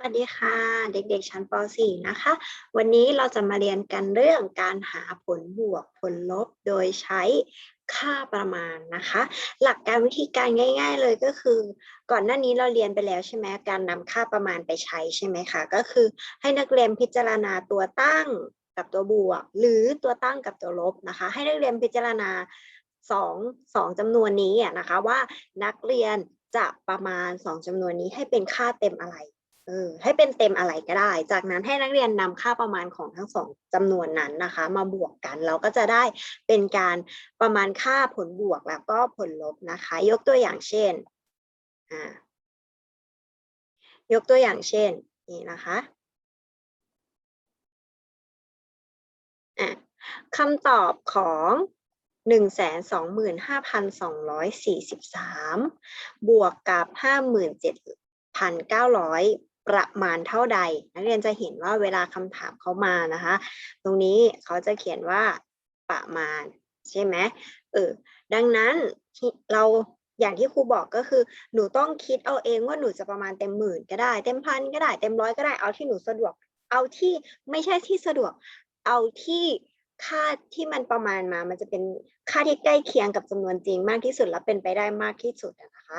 วัสดีค่ะ เด็กๆชั้นป .4 นะคะ วันนี้เราจะมาเรียนกันเรื่องการหาผลบวกผลลบโดยใช้ค่าประมาณนะคะ หลักการวิธีการง่าย ๆ เลยก็คือ ก่อนหน้านี้เราเรียนไปแล้วใช่ไหมการนำค่าประมาณไปใช้ใช่ไหมคะก็คือให้นักเรียนพิจารณาตัวตั้งกับตัวบวก หรือตัวตั้งกับตัวลบนะคะ ให้นักเรียนพิจารณาสองสองจำนวนนี้นะคะว่านักเรียนจะประมาณสองจำนวนนี้ให้เป็นค่าเต็มอะไร ออให้เป็นเต็มอะไรก็ได้ จากนั้นให้นักเรียนนำค่าประมาณของทั้งสองจำนวนนั้นนะคะ มาบวกกันเราก็จะได้เป็นการประมาณค่าผลบวกแล้วก็ผลลบนะคะ ยกตัวอย่างเช่นยกตัวอย่างเช่นนี่นะคะค่ะคำตอบของ125,243 บวกกับ 57,900 ประมาณเท่าใด นักเรียนจะเห็นว่าเวลาคำถามเขามานะคะ ตรงนี้เขาจะเขียนว่าประมาณ ใช่ไหมเออดังนั้นเราอย่างที่ครูบอกก็คือ หนูต้องคิดเอาเองว่าหนูจะประมาณเต็มหมื่นก็ได้ เต็มพันก็ได้เต็มร้อยก็ได้เอาที่หนูสะดวก เอาที่ไม่ใช่ที่สะดวก เอาที่ค่าที่มันประมาณมา มันจะเป็นค่าที่ใกล้เคียงกับจำนวนจริงมากที่สุดและเป็นไปได้มากที่สุดนะคะ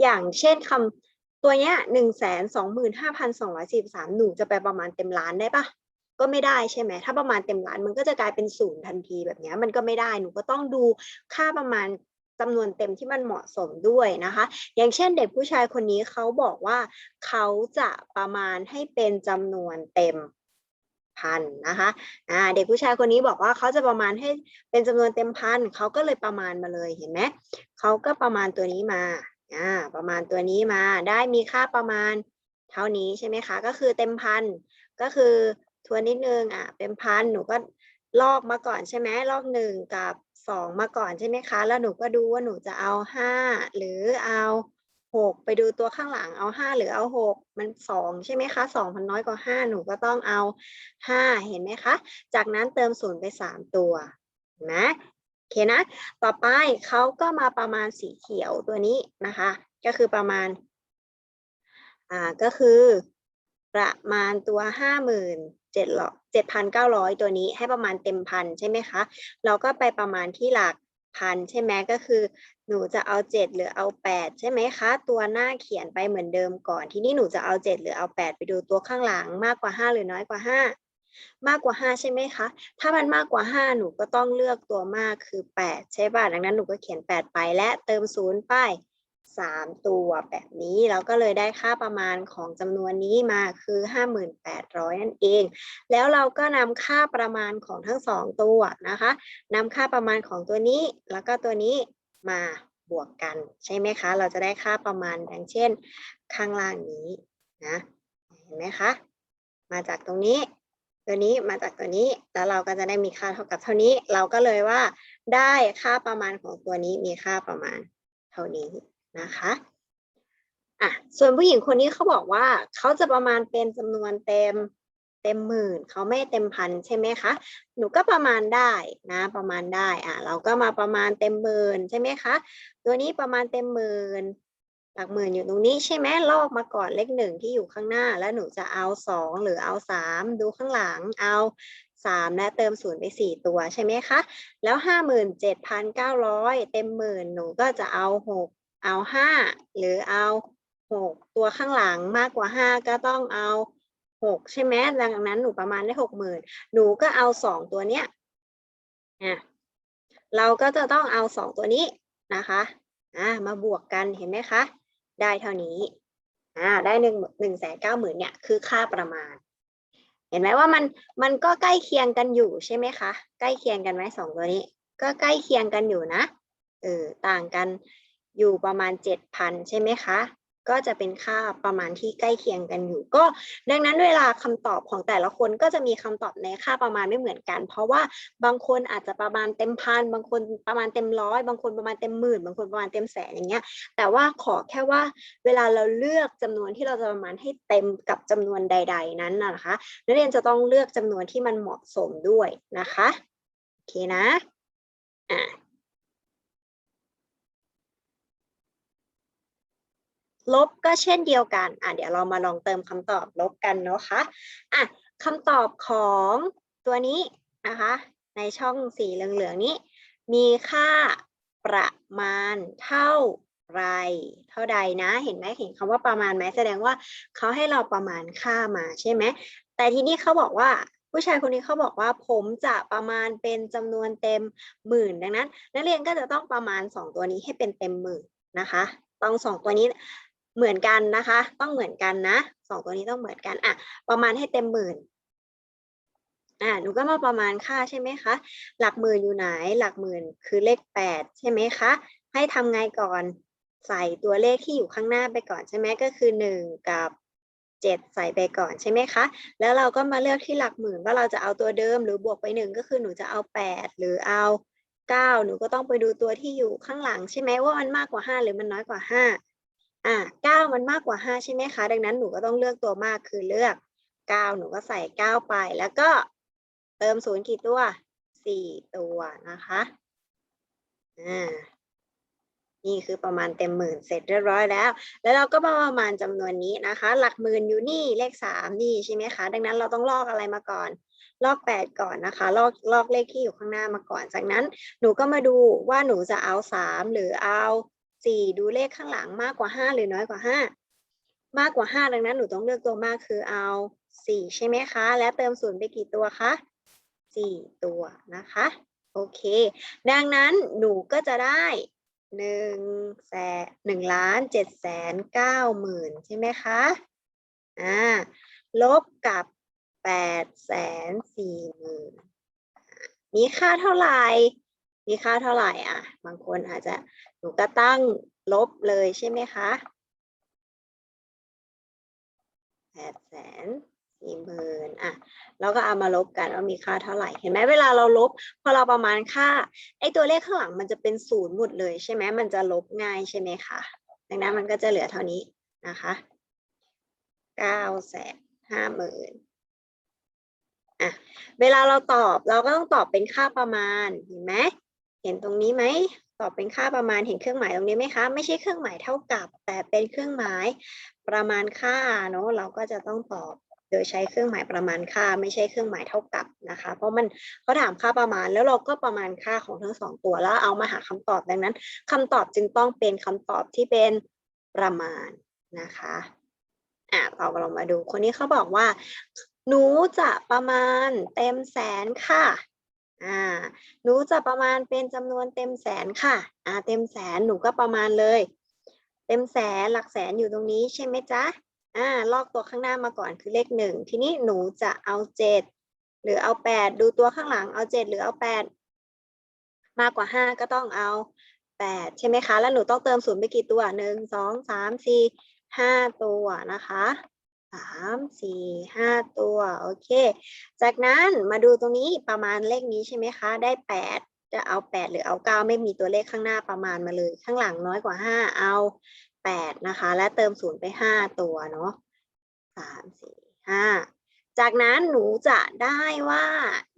อย่างเช่นคำ ตัวเนี้ยหนึ่งแสนสองหมื่นห้าพันสองร้อยสี่สามหนูจะไปประมาณเต็มล้านได้ปะก็ไม่ได้ใช่ไหม ถ้าประมาณเต็มล้านมันก็จะกลายเป็นศูนย์ทันทีแบบนี้มันก็ไม่ได้ หนูก็ต้องดูค่าประมาณจำนวนเต็มที่มันเหมาะสมด้วยนะคะ อย่างเช่นเด็กผู้ชายคนนี้เขาบอกว่าเขาจะประมาณให้เป็นจำนวนเต็มพันนะคะอ่าเด็กผู้ชายคนนี้บอกว่าเขาจะประมาณให้เป็นจำนวนเต็มพันเขาก็เลยประมาณมาเลยเห็นไหมเขาก็ประมาณตัวนี้มา อ่าประมาณตัวนี้มาได้มีค่าประมาณเท่านี้ใช่ไหมคะ ก็คือเต็มพันก็คือทวนนิดนึงอะเป็นพันหนูก็ลอกมาก่อนใช่ไหมลอกหนึ่งกับสองมาก่อนใช่ไหมคะ แล้วหนูก็ดูว่าหนูจะเอาห้าหรือเอาหกไปดูตัวข้างหลังเอาห้าหรือเอาหกมันสองใช่ไหมคะสองพันน้อยกว่าห้าหนูก็ต้องเอาห้าเห็นไหมคะ จากนั้นเติมศูนย์ไปสามตัวนะ อเคนะ ต่อไปเขาก็มาประมาณสีเขียวตัวนี้นะคะ ก็คือประมาณ อ่า ก็คือ ประมาณตัวห้าหมื่นเจ็ดหรอเจ็ดพันเก้าร้อยตัวนี้ให้ประมาณเต็มพันใช่ไหมคะ เราก็ไปประมาณที่หลักพันใช่ไหมก็คือ หนูจะเอาเจ็ดหรือเอาแปดใช่ไหมคะ ตัวหน้าเขียนไปเหมือนเดิมก่อน ที่นี่หนูจะเอาเจ็ดหรือเอาแปดไปดูตัวข้างหลังมากกว่าห้าหรือน้อยกว่าห้า มากกว่าห้าใช่ไหมคะ ถ้ามันมากกว่าห้าหนูก็ต้องเลือกตัวมากคือแปดใช่ป่ะ ดังนั้นหนูก็เขียนแปดไปและเติมศูนย์ไปสามตัวแบบนี้เราก็เลยได้ค่าประมาณของจำนวนนี้มาคือห้าหมื่นแปดร้อยนั่นเอง แล้วเราก็นำค่าประมาณของทั้งสองตัวนะคะนำค่าประมาณของตัวนี้ แล้วก็ตัวนี้มาบวกกันใช่ไหมคะ เราจะได้ค่าประมาณอย่างเช่น ข้างล่างนี้นะ เห็นไหมคะ มาจากตรงนี้ ตัวนี้มาจากตัวนี้แล้วเราก็จะได้มีค่าเท่ากับเท่านี้ เราก็เลยว่า ได้ค่าประมาณของตัวนี้มีค่าประมาณเท่านี้นะคะอะส่วนผู้หญิงคนนี้เขาบอกว่าเขาจะประมาณเป็นจำนวนเต็มเต็มหมื่นเขาไม่เต็มพันใช่ไหมคะหนูก็ประมาณได้นะประมาณได้อะเราก็มาประมาณเต็มหมื่นใช่ไหมคะตัวนี้ประมาณเต็มหมื่น หลักหมื่นอยู่ตรงนี้ใช่ไหมลอกมาก่อนเลขหนึ่งที่อยู่ข้างหน้า แล้วหนูจะเอาสองหรือเอาสามดูข้างหลังเอาสามและเติมศูนย์ไปสี่ตัวใช่ไหมคะ แล้วห้าหมื่นเจ็ดพันเก้าร้อยเต็มหมื่นหนูก็จะเอาหกเอาห้าหรือเอาหกตัวข้างหลังมากกว่าห้าก็ต้องเอาหกใช่ไหมดังนั้นหนูประมาณได้หกหมื่นหนูก็เอาสองตัวเนี้ยอะเราก็จะต้องเอาสองตัวนี้นะคะ อ่า มาบวกกันเห็นไหมคะ ได้เท่านี้อ่าได้หนึ่งหนึ่งแสนเก้าหมื่นเนี่ยคือค่าประมาณ เห็นไหมว่ามันมันก็ใกล้เคียงกันอยู่ใช่ไหมคะ ใกล้เคียงกันไหมสองตัวนี้ ก็ใกล้เคียงกันอยู่นะเออต่างกันอยู่ประมาณเจ็ดพันใช่ไหมคะ ก็จะเป็นค่าประมาณที่ใกล้เคียงกันอยู่ ก็ ดังนั้นเวลาคำตอบของแต่ละคนก็จะมีคำตอบในค่าประมาณไม่เหมือนกัน เพราะว่าบางคนอาจจะประมาณเต็มพันบางคนประมาณเต็มร้อยบางคนประมาณเต็มหมื่นบางคนประมาณเต็มแสนอย่างเงี้ยแต่ว่าขอแค่ว่าเวลาเราเลือกจำนวนที่เราจะประมาณให้เต็มกับจำนวนใด ๆ นั้นนะคะนักเรียนจะต้องเลือกจำนวนที่มันเหมาะสมด้วยนะคะโอเคนะอะ ลบก็เช่นเดียวกัน อะเดี๋ยวเรามาลองเติมคำตอบลบกันเนาะคะอะคำตอบของตัวนี้นะคะ ในช่องสีเหลืองๆนี้ มีค่าประมาณเท่าไร เท่าใดนะ เห็นไหมเห็นคำว่าประมาณไหมแสดงว่าเขาให้เราประมาณค่ามาใช่ไหม แต่ทีนี้เขาบอกว่าผู้ชายคนนี้เขาบอกว่าผมจะประมาณเป็นจำนวนเต็มหมื่นดังนั้น นักเรียนก็จะต้องประมาณสองตัวนี้ให้เป็นเต็มหมื่นนะคะ ต้องสองตัวนี้ เหมือนกันนะคะ ต้องเหมือนกันนะสองตัวนี้ต้องเหมือนกันอะประมาณให้เต็มหมื่นอ่าหนูก็มาประมาณค่าใช่ไหมคะ หลักหมื่นอยู่ไหน หลักหมื่นคือเลขแปดใช่ไหมคะ ให้ทำไงก่อนใส่ตัวเลขที่อยู่ข้างหน้าไปก่อนใช่ไหมก็คือหนึ่งกับเจ็ดใส่ไปก่อนใช่ไหมคะ แล้วเราก็มาเลือกที่หลักหมื่นว่าเราจะเอาตัวเดิมหรือบวกไปหนึ่งก็คือหนูจะเอาแปดหรือเอาเก้าหนูก็ต้องไปดูตัวที่อยู่ข้างหลังใช่ไหมว่ามันมากกว่าห้าหรือมันน้อยกว่าห้า อ่าเก้ามันมากกว่าห้าใช่ไหมคะ ดังนั้นหนูก็ต้องเลือกตัวมากคือเลือกเก้าหนูก็ใส่เก้าไป แล้วก็เติมศูนย์กี่ตัวสี่ตัวนะคะอ่านี่คือประมาณเต็มหมื่นเสร็จเรียบร้อยแล้ว แล้วเราก็มาประมาณจำนวนนี้นะคะ หลักหมื่นอยู่นี่เลขสามนี่ใช่ไหมคะ ดังนั้นเราต้องลอกอะไรมาก่อน ลอกแปดก่อนนะคะ ลอกลอกเลขที่อยู่ข้างหน้ามาก่อน จากนั้นหนูก็มาดูว่าหนูจะเอาสามหรือเอา สี่ดูเลขข้างหลังมากกว่าห้าหรือน้อยกว่าห้ามากกว่าห้าดังนั้นหนูต้องเลือกตัวมากคือเอาสี่ใช่ไหมคะ และเติมศูนย์ไปกี่ตัวคะสี่ตัวนะคะโอเค ดังนั้นหนูก็จะได้หนึ่งแสนหนึ่งล้านเจ็ดแสนเก้าหมื่นใช่ไหมคะอ่าลบกับแปดแสนสี่หมื่นมีค่าเท่าไหร่มีค่าเท่าไหร่อะ บางคนอาจจะ นูก็ตั้งลบเลยใช่ไหมคะแปดแสนสี่หมื่นอะแล้วก็เอามาลบกันว่ามีค่าเท่าไหร่ เห็นไหมเวลาเราลบ พอเราประมาณค่า ไอ้ตัวเลขข้างหลังมันจะเป็นศูนย์หมดเลยใช่ไหมมันจะลบง่ายใช่ไหมคะดังนั้นมันก็จะเหลือเท่านี้นะคะเก้าแสนห้าหมื่นอะเวลาเราตอบเราก็ต้องตอบเป็นค่าประมาณเห็นไหมเห็นตรงนี้ไหม ตอบเป็นค่าประมาณเห็นเครื่องหมายตรงนี้ไหมคะ ไม่ใช่เครื่องหมายเท่ากับ แต่เป็นเครื่องหมายประมาณค่าเนาะเราก็จะต้องตอบโดยใช้เครื่องหมายประมาณค่า ไม่ใช่เครื่องหมายเท่ากับนะคะ เพราะมันเขาถามค่าประมาณแล้วเราก็ประมาณค่าของทั้งสองตัวแล้วเอามาหาคำตอบดังนั้นคำตอบจึงต้องเป็นคำตอบที่เป็นประมาณนะคะอะเราลองมาดูคนนี้เขาบอกว่า หนูจะประมาณเต็มแสนค่ะ อ่าหนูจะประมาณเป็นจำนวนเต็มแสนค่ะ อ่า เต็มแสนหนูก็ประมาณเลย เต็มแสนหลักแสนอยู่ตรงนี้ใช่ไหมจ๊ะอ่าลอกตัวข้างหน้ามาก่อนคือเลขหนึ่งทีนี้หนูจะเอาเจ็ดหรือเอาแปดดูตัวข้างหลังเอาเจ็ดหรือเอาแปดมากกว่าห้าก็ต้องเอาแปดใช่ไหมคะ แล้วหนูต้องเติมศูนย์ไปกี่ตัวหนึ่งสองสามสี่ห้าตัวนะคะามสี่ห้าตัว โอเค จากนั้นมาดูตรงนี้ประมาณเลขนี้ใช่ไหมคะ ได้แปดจะเอาแปดหรือเอาเก้าไม่มีตัวเลขข้างหน้าประมาณมาเลย ข้างหลังน้อยกว่าห้าเอาแปดนะคะ และเติมศูนย์ไปห้าตัวเนาะสามสี่ห้าจากนั้นหนูจะได้ว่า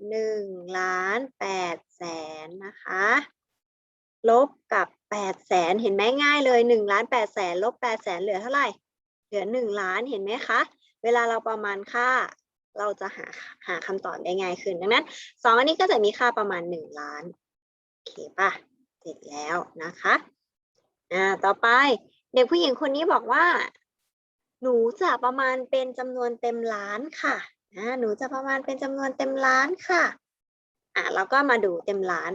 หนึ่งล้านแปดแสนนะคะ ลบกับแปดแสนเห็นไหมง่ายเลยหนึ่งล้านแปดแสนลบแปดแสนเหลือเท่าไหร่ เหลือหนึ่งล้านเห็นไหมคะ เวลาเราประมาณค่า เราจะหาหาคำตอบได้ง่ายขึ้นดังนั้นสองอันนี้ก็จะมีค่าประมาณหนึ่งล้านโอเคป่ะเสร็จแล้วนะคะอ่าต่อไปเด็กผู้หญิงคนนี้บอกว่า หนูจะประมาณเป็นจำนวนเต็มล้านค่ะอ่าหนูจะประมาณเป็นจำนวนเต็มล้านค่ะอ่าเราก็มาดูเต็มล้าน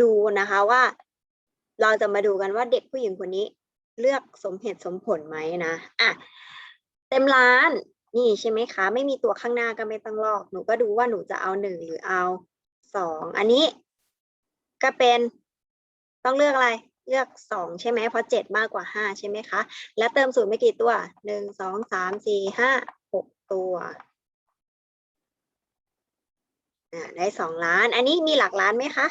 ดูนะคะว่า เราจะมาดูกันว่าเด็กผู้หญิงคนนี้ เลือกสมเหตุสมผลไหมนะอะเต็มล้านนี่ใช่ไหมคะ ไม่มีตัวข้างหน้าก็ไม่ต้องลอกหนูก็ดูว่าหนูจะเอาหนึ่งหรือเอาสองอันนี้ ก็เป็นต้องเลือกอะไร เลือกสองใช่ไหมเพราะเจ็ดมากกว่าห้าใช่ไหมคะ แล้วเติมศูนย์ไปกี่ตัวหนึ่งสองสามสี่ห้าหกตัวอ่าได้สองล้าน อันนี้มีหลักล้านไหมคะ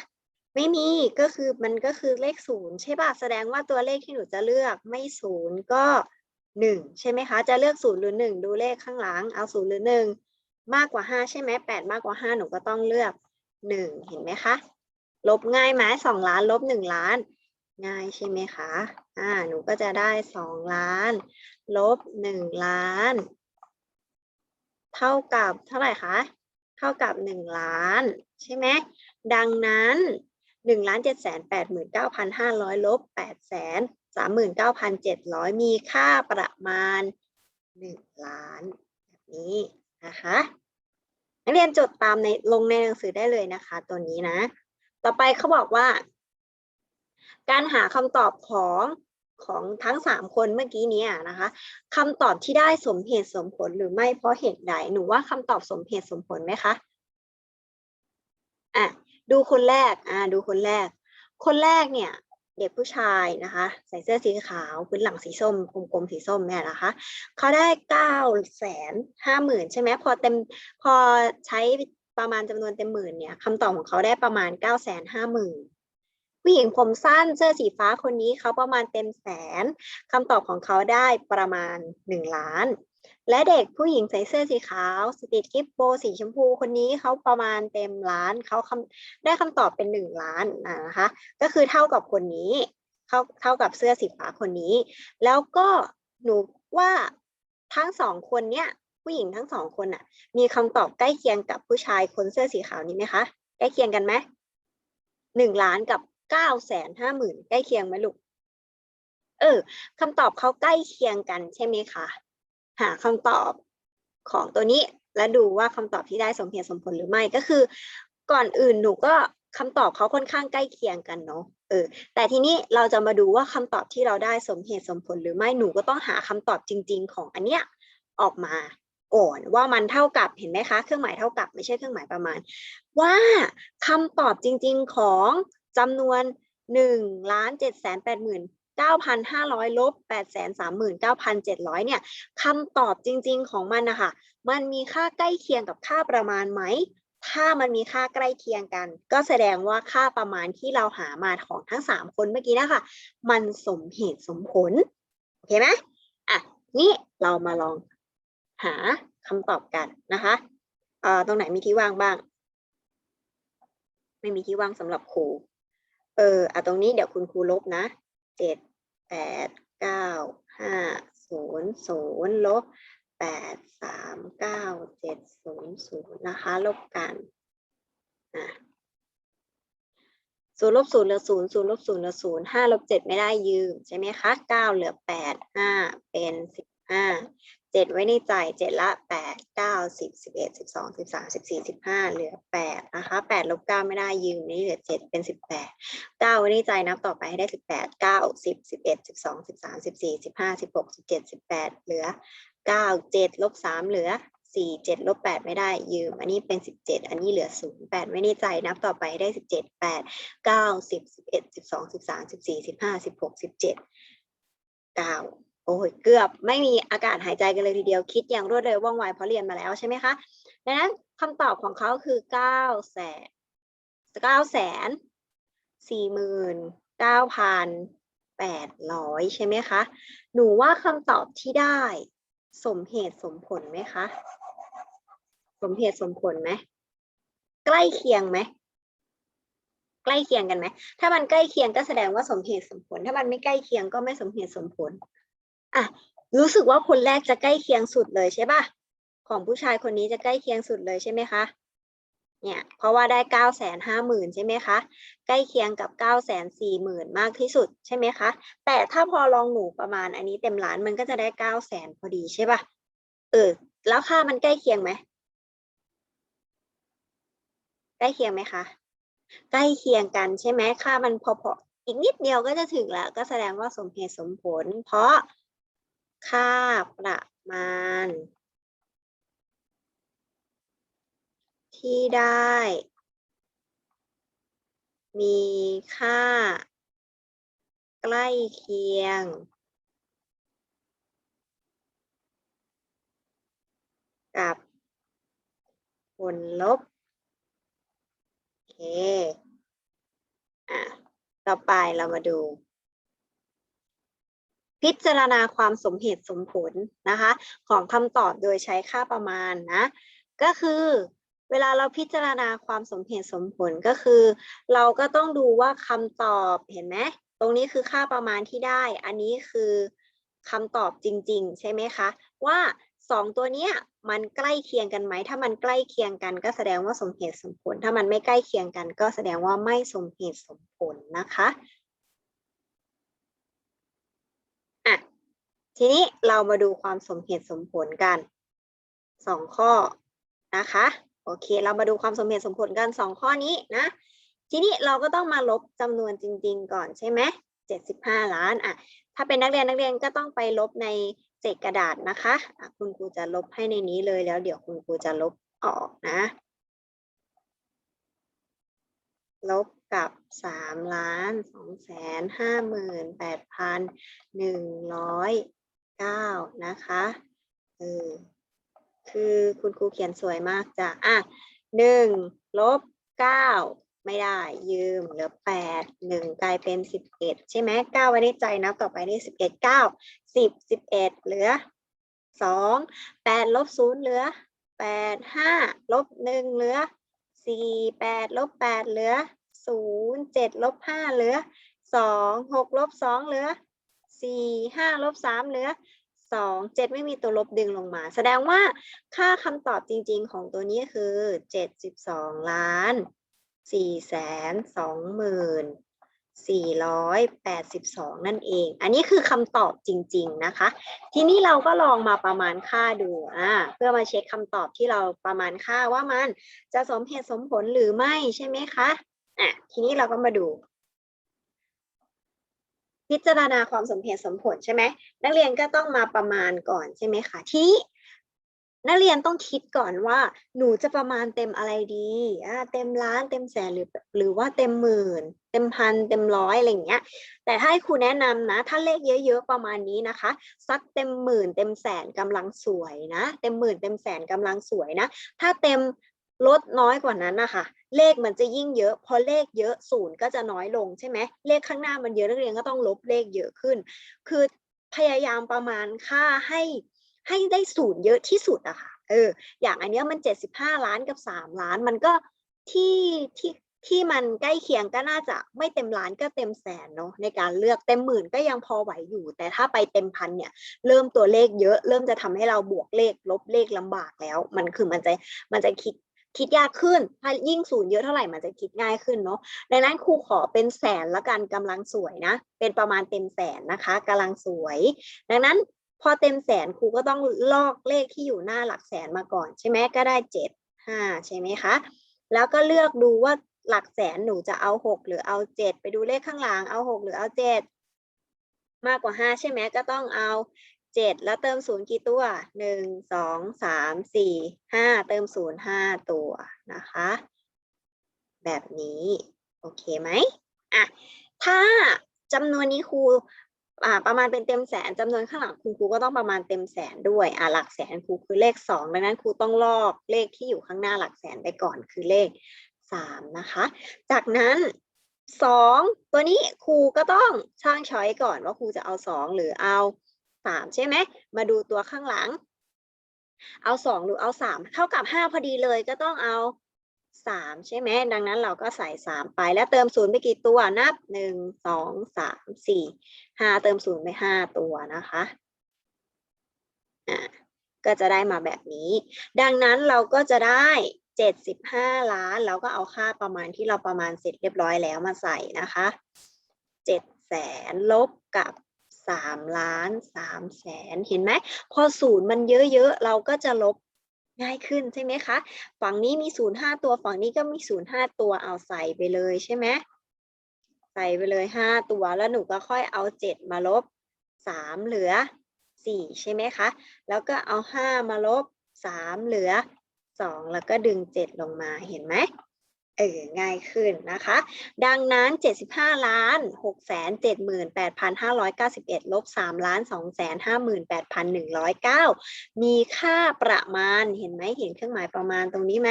ไม่มีก็คือมันก็คือเลขศูนย์ใช่ป่ะแสดงว่าตัวเลขที่หนูจะเลือกไม่ศูนย์ก็หนึ่งใช่ไหมคะ จะเลือกศูนย์หรือหนึ่งดูเลขข้างหลังเอาศูนย์หรือหนึ่งมากกว่าห้าใช่ไหมแปดมากกว่าห้าหนูก็ต้องเลือกหนึ่งเห็นไหมคะ ลบง่ายไหมสองล้านลบหนึ่งล้าน ง่ายใช่ไหมคะอ่าหนูก็จะได้สองล้าน ลบหนึ่งล้าน เท่ากับเท่าไหร่คะเท่ากับหนึ่งล้าน ใช่ไหมดังนั้น หนึ่งล้านเจ็ดแสนแปดหมื่นเก้าพันห้าร้อยลบแปดแสนสามหมื่นเก้าพันเจ็ดร้อยมีค่าประมาณหนึ่งล้านแบบนี้นะคะนักเรียนจดตามในลงในหนังสือได้เลยนะคะ ตัวนี้นะ ต่อไปเขาบอกว่า การหาคำตอบของของทั้งสามคนเมื่อกี้นี้นะคะคำตอบที่ได้สมเหตุสมผลหรือไม่เพราะเหตุใดหนูว่าคำตอบสมเหตุสมผลไหมคะอะ ดูคนแรกอ่าดูคนแรก คนแรกเนี่ย เด็กผู้ชายนะคะ ใส่เสื้อสีขาวพื้นหลังสีส้มกลมๆสีส้มเนี่ยนะคะเขาได้เก้าแสนห้าหมื่นใช่ไหมพอเต็มพอใช้ประมาณจำนวนเต็มหมื่นเนี่ยคำตอบของเขาได้ประมาณเก้าแสนห้าหมื่นผู้หญิงผมสั้นเสื้อสีฟ้าคนนี้เขาประมาณเต็มแสนคำตอบของเขาได้ประมาณหนึ่งล้าน และเด็กผู้หญิงใส่เสื้อสีขาวสติดกิฟโบสีชมพูคนนี้เขาประมาณเต็มล้านเขาคำได้คำตอบเป็นหนึ่งล้านนะคะ ก็คือเท่ากับคนนี้เท่าเท่ากับเสื้อสีฟ้าคนนี้ แล้วก็หนูว่าทั้งสองคนเนี้ยผู้หญิงทั้งสองคนน่ะมีคำตอบใกล้เคียงกับผู้ชายคนเสื้อสีขาวนี้ไหมคะใกล้เคียงกันไหมหนึ่งล้านกับเก้าแสนห้าหมื่นใกล้เคียงไหมลูกเออคำตอบเขาใกล้เคียงกันใช่ไหมคะ หาคำตอบของตัวนี้ และดูว่าคำตอบที่ได้สมเหตุสมผลหรือไม่ก็คือ ก่อนอื่นหนูก็คำตอบเขาค่อนข้างใกล้เคียงกันเนาะเออแต่ทีนี้เราจะมาดูว่าคำตอบที่เราได้สมเหตุสมผลหรือไม่หนูก็ต้องหาคำตอบจริง ๆ ของอันเนี้ยออกมาก่อนว่ามันเท่ากับเห็นไหมคะ เครื่องหมายเท่ากับไม่ใช่เครื่องหมายประมาณ ว่าคำตอบจริง ๆของจำนวนหนึ่งล้านเจ็ดแสนแปดหมื่นเก้าพันห้าร้อยลบแปดแสนสามหมื่นเนี่ยคำตอบจริง ๆของมันนะคะมันมีค่าใกล้เคียงกับค่าประมาณไหม ถ้ามันมีค่าใกล้เคียงกัน ก็แสดงว่าค่าประมาณที่เราหามาของทั้งสามคนเมื่อกี้นะคะมันสมเหตุสมผล โอเคไหมอะ นี่เรามาลองหาคำตอบกันนะคะเอ่อตรงไหนมีที่ว่างบ้าง ไม่มีที่ว่างสำหรับครู เอออะตรงนี้เดี๋ยวคุณครูลบนะเจ็ด แปดเก้าห้าศูนย์ศูนย์ลบแปดสามเก้าเจ็ดศูนย์ศูนย์นะคะลบกันศูนย์ลบศูนย์เหลือศูนย์ศูนย์ลบศูนย์เหลือศูนย์ห้าลบเจ็ดไม่ได้ยืมใช่ไหมคะเก้าเหลือแปดห้าเป็นสิบห้า เจ็ดไว้ในใจเจ็ดละแปดเก้าสิบสิบเอ็ดสิบสองสิบสามสิบสี่สิบห้าเหลือแปดนะคะแปดลบเก้าไม่ได้ยืมนี่เหลือเจ็ดเป็นสิบแปดเก้าไว้ในใจนับต่อไปให้ได้สิบแปดเก้าสิบสิบเอ็ดสิบสองสิบสามสิบสี่สิบห้าสิบหกสิบเจ็ดสิบแปดเหลือเก้าเจ็ดลบสามเหลือสี่เจ็ดลบแปดไม่ได้ยืม อันนี้เป็นสิบเจ็ดอันนี้เหลือศูนย์แปดไว้ในใจนับต่อไปให้ได้สิบเจ็ดแปดเก้าสิบสิบเอ็ดสิบสองสิบสามสิบสี่สิบห้าสิบหกสิบเจ็ดเก้า โอ้ยเกือบไม่มีอากาศหายใจกันเลยทีเดียวคิดอย่างรวดเร็วว่องไวเพราะเรียนมาแล้วใช่ไหมคะดังนั้นคำตอบของเขาคือเก้าแสนเก้าแสนสี่หมื่นเก้าพันแปดร้อยใช่ไหมคะหนูว่าคำตอบที่ได้สมเหตุสมผลไหมคะ สมเหตุสมผลไหมใกล้เคียงไหมใกล้เคียงกันไหมถ้ามันใกล้เคียงก็แสดงว่าสมเหตุสมผล ถ้ามันไม่ใกล้เคียงก็ไม่สมเหตุสมผล อะรู้สึกว่าคนแรกจะใกล้เคียงสุดเลยใช่ปะของผู้ชายคนนี้จะใกล้เคียงสุดเลยใช่ไหมคะเนี่ยเพราะว่าได้เก้าแสนห้าหมื่นใช่ไหมคะใกล้เคียงกับเก้าแสนสี่หมื่นมากที่สุดใช่ไหมคะแต่ถ้าพอลองหนูประมาณอันนี้เต็มล้านมันก็จะได้เก้าแสนพอดีใช่ปะเออแล้วค่ามันใกล้เคียงไหมใกล้เคียงไหมคะใกล้เคียงกันใช่ไหมค่ามันพอๆอีกนิดเดียวก็จะถึงแล้ว ก็แสดงว่าสมเหตุสมผล เพราะ ค่าประมาณ ที่ได้ มีค่า ใกล้เคียง กับผลลบ โอเค อะ ต่อไปเรามาดู พิจารณาความสมเหตุสมผลนะคะ ของคำตอบโดยใช้ค่าประมาณนะ ก็คือเวลาเราพิจารณาความสมเหตุสมผลก็คือ เราก็ต้องดูว่าคำตอบเห็นไหมตรงนี้คือค่าประมาณที่ได้ อันนี้คือคำตอบจริง ๆ ใช่ไหมคะ ว่าสองตัวเนี้ยมันใกล้เคียงกันไหม ถ้ามันใกล้เคียงกัน ก็แสดงว่าสมเหตุสมผล ถ้ามันไม่ใกล้เคียงกัน ก็แสดงว่าไม่สมเหตุสมผลนะคะอะ ทีนี้เรามาดูความสมเหตุสมผลกันสองข้อนะคะ โอเค เรามาดูความสมเหตุสมผลกันสองข้อนี้นะ ทีนี้เราก็ต้องมาลบจำนวนจริง ๆ ก่อนใช่ไหมเจ็ดสิบห้าล้านอะ ถ้าเป็นนักเรียนนักเรียนก็ต้องไปลบในเศษกระดาษนะคะะคุณครูจะลบให้ในนี้เลยแล้ว เดี๋ยวคุณครูจะลบออกนะ ลบกับสามล้านสองแสนห้าหมื่นแปดพันหนึ่งร้อย เก้านะคะเออคือคุณครูเขียนสวยมากจ้ะอะหนึ่งลบเก้าไม่ได้ยืมเหลือแปดหนึ่งกลายเป็นสิบเอ็ดใช่ไหมเก้าไว้ในใจนับต่อไปได้สิบเอ็ดเก้าสิบสิบเอ็ดเหลือสองแปดลบศูนย์เหลือแปดห้าลบหนึ่งเหลือสี่แปดลบแปดเหลือศูนย์เจ็ดลบห้าเหลือสองหกลบสองเหลือ สี่ห้าลบสามเหลือสองเจ็ดไม่มีตัวลบดึงลงมา แสดงว่าค่าคำตอบจริงๆของตัวนี้คือเจ็ดสิบสองล้านสี่แสนสองหมื่นสี่ร้อยแปดสิบสองนั่นเอง อันนี้คือคำตอบจริงๆนะคะ ทีนี้เราก็ลองมาประมาณค่าดูอ่าเพื่อมาเช็คคำตอบที่เราประมาณค่าว่ามันจะสมเหตุสมผลหรือไม่ใช่ไหมคะอะทีนี้เราก็มาดู พิจารณาความสมเหตุสมผลใช่ไหมนักเรียนก็ต้องมาประมาณก่อนใช่ไหมคะที่นักเรียนต้องคิดก่อนว่า หนูจะประมาณเต็มอะไรดีอ่าเต็มล้านเต็มแสนหรือหรือว่าเต็มหมื่น เต็มพันเต็มร้อยอะไรอย่างเงี้ย แต่ถ้าให้ครูแนะนำนะ ถ้าเลขเยอะๆประมาณนี้นะคะสักเต็มหมื่น เต็มแสนกำลังสวยนะ เต็มหมื่นเต็มแสนกำลังสวยนะ ถ้าเต็มลดน้อยกว่านั้นนะคะ เลขมันจะยิ่งเยอะ พอเลขเยอะศูนย์ก็จะน้อยลงใช่ไหมเลขข้างหน้ามันเยอะนักเรียนก็ต้องลบเลขเยอะขึ้น คือพยายามประมาณค่าให้ให้ได้ศูนย์เยอะที่สุดอะค่ะเออ อย่างอันเนี้ยมันเจ็ดสิบห้าล้านกับสามล้านมันก็ที่ที่ที่มันใกล้เคียงก็น่าจะไม่เต็มล้านก็เต็มแสนเนาะในการเลือกเต็มหมื่นก็ยังพอไหวอยู่ แต่ถ้าไปเต็มพันเนี่ย เริ่มตัวเลขเยอะ เริ่มจะทำให้เราบวกเลขลบเลขลำบากแล้ว มันคือมันจะมันจะคิด คิดยากขึ้น ถ้ายิ่งศูนย์เยอะเท่าไหร่มันจะคิดง่ายขึ้นเนาะ ดังนั้นครูขอเป็นแสนละกันกำลังสวยนะ เป็นประมาณเต็มแสนนะคะกำลังสวย ดังนั้นพอเต็มแสนครูก็ต้องลอกเลขที่อยู่หน้าหลักแสนมาก่อน ใช่ไหมก็ได้เจ็ดห้าใช่ไหมคะ แล้วก็เลือกดูว่าหลักแสนหนูจะเอาหกหรือเอาเจ็ดไปดูเลขข้างหลังเอาหกหรือเอาเจ็ดมากกว่าห้าใช่ไหมก็ต้องเอา เจ็ดแล้วเติมศูนย์กี่ตัวหนึ่งสองสามสี่ห้าเติมศูนย์ห้าตัวนะคะ แบบนี้ โอเคไหมอะถ้าจำนวนนี้ครูอ่าประมาณเป็นเต็มแสนจำนวนข้างหลังคุณครูก็ต้องประมาณเต็มแสนด้วยอ่าหลักแสนครูคือเลขสองดังนั้นครูต้องลอกเลขที่อยู่ข้างหน้าหลักแสนไปก่อนคือเลขสามนะคะ จากนั้นสองตัวนี้ครูก็ต้องช่างช้อยก่อนว่าครูจะเอาสองหรือเอาามใช่ไหมมาดูตัวข้างหลัง เอาสองหรือเอาสามเท่ากับห้าพอดีเลยก็ต้องเอาสามใช่ไหมดังนั้นเราก็ใส่สามไปแล้วเติมศูนย์ไปกี่ตัวนับหนึ่งสองสามสี่ห้าเติมศูนย์ไปห้าตัวนะคะอ่าก็จะได้มาแบบนี้ ดังนั้นเราก็จะได้เจ็ดสิบห้าล้านเราก็เอาค่าประมาณที่เราประมาณเสร็จเรียบร้อยแล้วมาใส่นะคะเจ็ดแสนลบกับ สามล้านสามแสนเห็นไหม พอศูนย์มันเยอะๆ เราก็จะลบง่ายขึ้นใช่ไหมคะ ฝั่งนี้มีศูนย์ห้าตัว ฝั่งนี้ก็มีศูนย์ห้าตัวเอาใส่ไปเลยใช่ไหมใส่ไปเลยห้าตัวแล้วหนูก็ค่อยเอาเจ็ดมาลบสามเหลือสี่ใช่ไหมคะ แล้วก็เอาห้ามาลบสามเหลือสองแล้วก็ดึงเจ็ดลงมาเห็นไหม เออง่ายขึ้นนะคะ ดังนั้น 75ล้าน6แสน78,591ลบ3ล้าน2แสน58,109 มีค่าประมาณเห็นไหมเห็นเครื่องหมายประมาณตรงนี้ไหม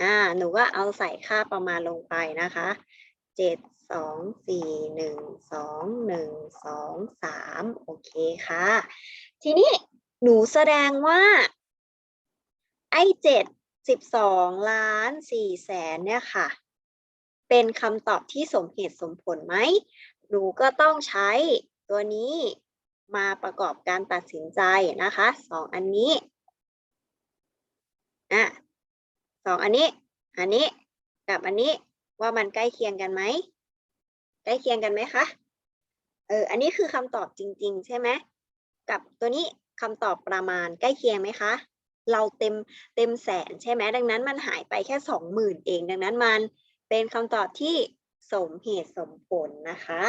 อ่าหนูก็เอาใส่ค่าประมาณลงไปนะคะ7 2 4 1 2 1 2 3โอเคค่ะ ทีนี้หนูแสดงว่า ไอ้เจ็ด สิบสองล้านสี่แสนเนี่ยค่ะ เป็นคำตอบที่สมเหตุสมผลไหมหนูก็ต้องใช้ตัวนี้มาประกอบการตัดสินใจนะคะสองอันนี้อะสองอันนี้ อันนี้กับอันนี้ว่ามันใกล้เคียงกันไหมใกล้เคียงกันไหมคะเอออันนี้คือคำตอบจริง ๆ ใช่ไหมกับตัวนี้คำตอบประมาณใกล้เคียงไหมคะ เราเต็มเต็มแสนใช่ไหมดังนั้นมันหายไปแค่สองหมื่นเอง ดังนั้นมันเป็นคำตอบที่สมเหตุสมผลนะคะ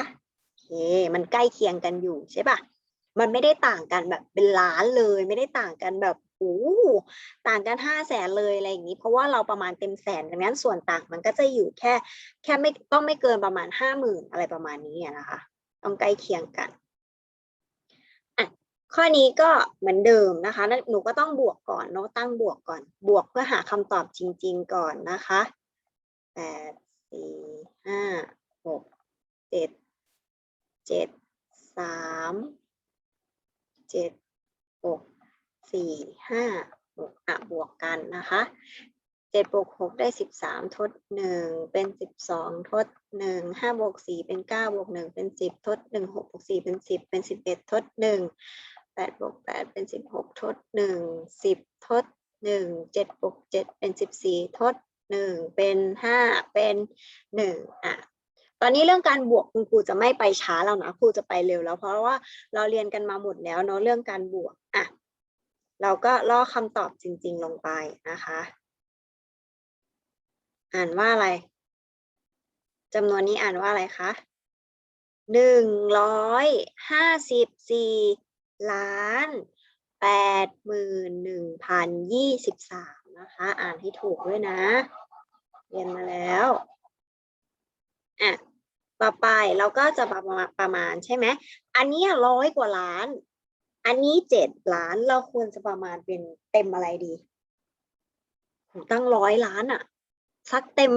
โอเคมันใกล้เคียงกันอยู่ใช่ปะมันไม่ได้ต่างกันแบบเป็นล้านเลย ไม่ได้ต่างกันแบบโอ้ต่างกันห้าแสนเลยอะไรอย่างนี้ เพราะว่าเราประมาณเต็มแสนดังนั้นส่วนต่างมันก็จะอยู่แค่ แค่ไม่ต้องไม่เกินประมาณห้าหมื่นอะไรประมาณนี้นะคะ ต้องใกล้เคียงกัน ข้อนี้ก็เหมือนเดิมนะคะ หนูก็ต้องบวกก่อนเนาะตั้งบวกก่อน บวกเพื่อหาคำตอบจริง ๆ ก่อนนะคะแปดสี่ห้าหกเจ็ดเจ็ดสามเจ็ดหกสี่ห้าหกอะบวกกันนะคะเจ็ดบวกหกได้สิบสามทดหนึ่งเป็นสิบสองทดหนึ่งห้าบวกสี่เป็นเก้าบวกหนึ่งเป็นสิบทดหนึ่งหกบวกสี่เป็นสิบเป็นสิบเอ็ดทดหนึ่ง แปดบวกแปดเป็นสิบหกทดหนึ่งสิบทดหนึ่งเจ็ดบวกเจ็ดเป็นสิบสี่ทดหนึ่งเป็นห้าเป็นหนึ่งอะตอนนี้เรื่องการบวกคุณครูจะไม่ไปช้าแล้วนะครูจะไปเร็วแล้ว เพราะว่าเราเรียนกันมาหมดแล้วเนาะเรื่องการบวกอะเราก็ล่อคำตอบจริง ๆ ลงไปนะคะ อ่านว่าอะไรจำนวนนี้อ่านว่าอะไรคะหนึ่งร้อยห้าสิบสี่ ล้านแปดหมื่นหนึ่งพันยี่สิบสามนะคะ อ่านให้ถูกด้วยนะ เรียนมาแล้วอะต่อไปเราก็จะประมาณประมาณใช่ไหม อันนี้ร้อยกว่าล้าน อันนี้เจ็ดล้านเราควรจะประมาณเป็นเต็มอะไรดีตั้งร้อยล้านอะสักเต็ม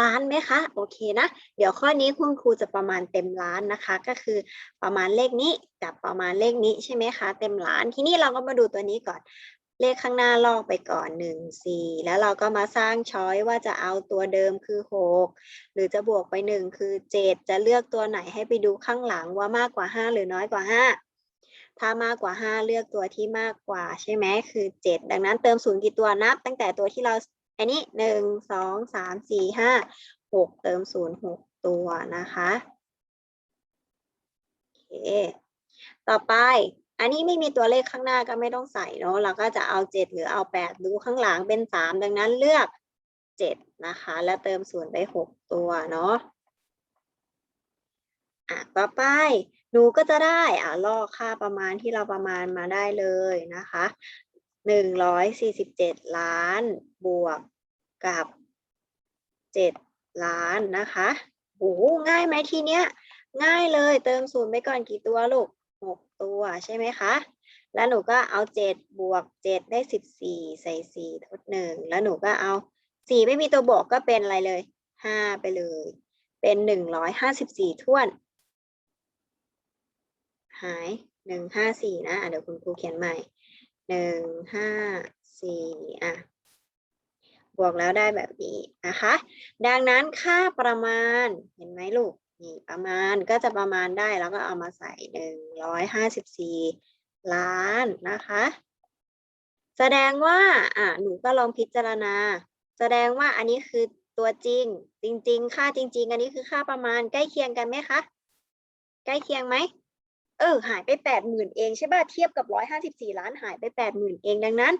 ล้านไหมคะ โอเคนะ เดี๋ยวข้อนี้คุณครูจะประมาณเต็มล้านนะคะ ก็คือประมาณเลขนี้กับประมาณเลขนี้ใช่ไหมคะ เต็มล้าน ทีนี้เราก็มาดูตัวนี้ก่อน เลขข้างหน้าลอกไปก่อนหนึ่งสี่แล้วเราก็มาสร้างช้อยว่าจะเอาตัวเดิมคือหกหรือจะบวกไปหนึ่งคือเจ็ดจะเลือกตัวไหนให้ไปดูข้างหลังว่ามากกว่าห้าหรือน้อยกว่าห้าถ้ามากกว่าห้าเลือกตัวที่มากกว่าใช่ไหมคือเจ็ดดังนั้นเติมศูนย์กี่ตัวนับ ตั้งแต่ตัวที่เรา อันนี้หนึ่งสองสามสี่ห้าหกเติมศูนย์หกตัวนะคะโอเคต่อไปอันนี้ไม่มีตัวเลขข้างหน้าก็ไม่ต้องใส่เนาะเราก็จะเอาเจ็ดหรือเอาแปดดูข้างหลังเป็นสามดังนั้นเลือกเจ็ดนะคะ แล้วเติมศูนย์ไปหกตัวเนาะอะต่อไปหนูก็จะได้อะลอกค่าประมาณที่เราประมาณมาได้เลยนะคะ หนึ่งร้อยสี่สิบเจ็ดล้านบวกกับเจ็ดล้านนะคะโอ้ง่ายไหมทีเนี้ย ง่ายเลยเติมศูนย์ไปก่อนกี่ตัวลูกหกตัวใช่ไหมคะ แล้วหนูก็เอาเจ็ดบวกเจ็ดได้สิบสี่ใส่สี่ทดหนึ่งแล้วหนูก็เอาสี่ไม่มีตัวบวกก็เป็นอะไรเลยห้าไปเลย เป็นหนึ่งร้อยห้าสิบสี่ท้วน หายหนึ่งห้าสี่นะะเดี๋ยวคุณครูเขียนใหม่ หนึ่งห้าสี่อะบวกแล้วได้แบบนี้นะคะ ดังนั้นค่าประมาณเห็นไหมลูกนี่ประมาณก็จะประมาณได้แล้วก็เอามาใส่หนึ่งร้อยห้าสิบสี่ล้านนะคะ แสดงว่าอะหนูก็ลองพิจารณา แสดงว่าอันนี้คือตัวจริง จริง ๆ ค่าจริง ๆ อันนี้คือค่าประมาณใกล้เคียงกันไหมคะ ใกล้เคียงไหม เออหายไปแปดหมื่นเองใช่ป่ะเทียบกับร้อยห้าสิบสี่ล้านหายไปแปดหมื่นเองดังนั้น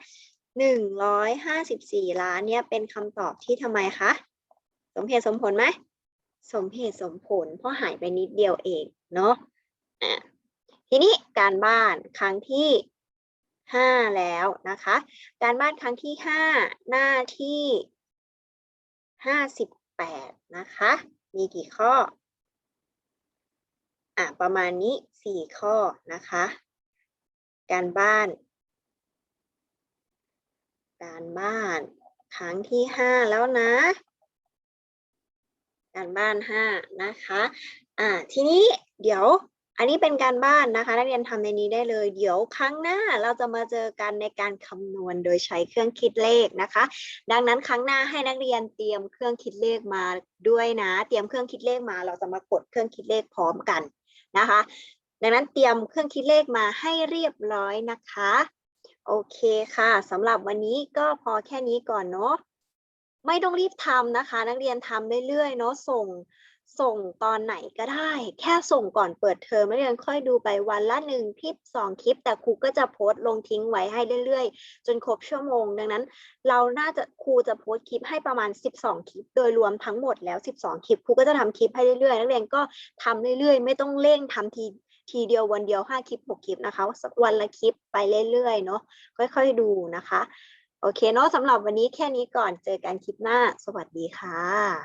หนึ่งร้อยห้าสิบสี่ล้านเนี่ยเป็นคำตอบที่ทำไมคะ สมเหตุสมผลไหมสมเหตุสมผล เพราะหายไปนิดเดียวเองเนาะอะทีนี้การบ้านครั้งที่ห้าแล้วนะคะ การบ้านครั้งที่ห้าหน้าที่ห้าสิบแปดนะคะ มีกี่ข้ออะประมาณนี้ สี่ข้อนะคะ การบ้าน การบ้านครั้งที่ห้าแล้วนะ การบ้านห้านะคะ อ่า ทีนี้เดี๋ยวอันนี้เป็นการบ้านนะคะนักเรียนทำในนี้ได้เลย เดี๋ยวครั้งหน้าเราจะมาเจอกันในการคำนวณโดยใช้เครื่องคิดเลขนะคะ ดังนั้นครั้งหน้าให้นักเรียนเตรียมเครื่องคิดเลขมาด้วยนะ เตรียมเครื่องคิดเลขมา เราจะมากดเครื่องคิดเลขพร้อมกันนะคะ ดังนั้นเตรียมเครื่องคิดเลขมาให้เรียบร้อยนะคะ โอเคค่ะสำหรับวันนี้ก็พอแค่นี้ก่อนเนาะไม่ต้องรีบทำนะคะ นักเรียนทำเรื่อยๆเนาะส่งส่งตอนไหนก็ได้ แค่ส่งก่อนเปิดเทอมนักเรียนค่อยดูไปวันละหนึ่งคลิปสองคลิป แต่ครูก็จะโพสต์ลงทิ้งไว้ให้เรื่อยๆ จนครบชั่วโมง ดังนั้น เราน่าจะครูจะโพสต์คลิปให้ประมาณ 12 คลิป โดยรวมทั้งหมดแล้ว 12 คลิปครูก็จะทำคลิปให้เรื่อยๆ นักเรียนก็ทำเรื่อยๆ ไม่ต้องเร่งทำที ทีเดียววันเดียว5คลิป6คลิปนะคะวันละคลิปไปเรื่อยๆเนาะค่อยๆดูนะคะ โอเคเนาะสำหรับวันนี้แค่นี้ก่อนเจอกันคลิปหน้า สวัสดีค่ะ